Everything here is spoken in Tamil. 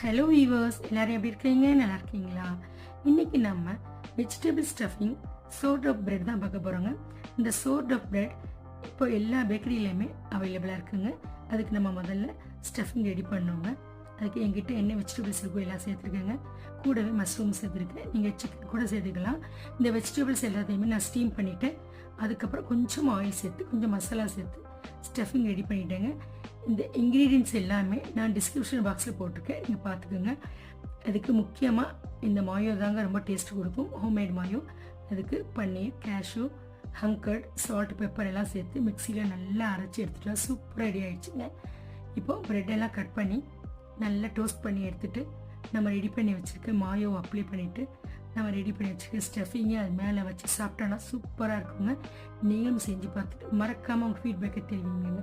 ஹலோ வீவர்ஸ் எல்லாரும் எப்படி இருக்கீங்க? நல்லா இருக்கீங்களா? இன்னைக்கு நம்ம vegetable stuffing sort of bread தான் பார்க்க போகிறோங்க இந்த சோர்ட் ஆஃப் பிரெட் இப்போ எல்லா பேக்கரியிலையுமே அவைலபிளாக இருக்குங்க. அதுக்கு நம்ம முதல்ல ஸ்டஃபிங் ரெடி பண்ணுவோங்க. அதுக்கு எங்கிட்ட என்ன வெஜிடபிள்ஸ் இருக்கோ எல்லாம் சேர்த்துருக்கேங்க. கூடவே மஷ்ரூம் சேர்த்துருக்கேன். நீங்கள் சிக்கன் கூட சேர்த்துக்கலாம். இந்த வெஜிடபிள்ஸ் எல்லாத்தையுமே நான் ஸ்டீம் பண்ணிவிட்டு அதுக்கப்புறம் கொஞ்சம் ஆயில் சேர்த்து கொஞ்சம் மசாலா சேர்த்து ஸ்டஃபிங் ரெடி பண்ணிட்டேங்க. இந்த இன்க்ரீடியன்ஸ் எல்லாமே நான் டிஸ்கிரிப்ஷன் பாக்ஸில் போட்டிருக்கேன். நீங்கள் பார்த்துக்கோங்க. அதுக்கு முக்கியமாக இந்த மாயோ தாங்க ரொம்ப டேஸ்ட் கொடுக்கும். ஹோம்மேட் மாயோ அதுக்கு paneer cashew hung curd salt pepper எல்லாம் சேர்த்து மிக்சியில் நல்லா அரைச்சி எடுத்துட்டா சூப்பர் ரெடி ஆகிடுச்சுங்க இப்போ ப்ரெட் எல்லாம் கட் பண்ணி நல்லா டோஸ்ட் பண்ணி எடுத்துகிட்டு நம்ம ரெடி பண்ணி வச்சுருக்க மாயோ அப்ளை பண்ணிவிட்டு நம்ம ரெடி பண்ணி வச்சுருக்க ஸ்டஃபிங்கை அது மேலே வச்சு சாப்பிட்டோன்னா சூப்பராக இருக்குங்க. நீங்களும் செஞ்சு பார்த்துட்டு மறக்காமல் உங்கள் ஃபீட்பேக்கை தெரிவிங்க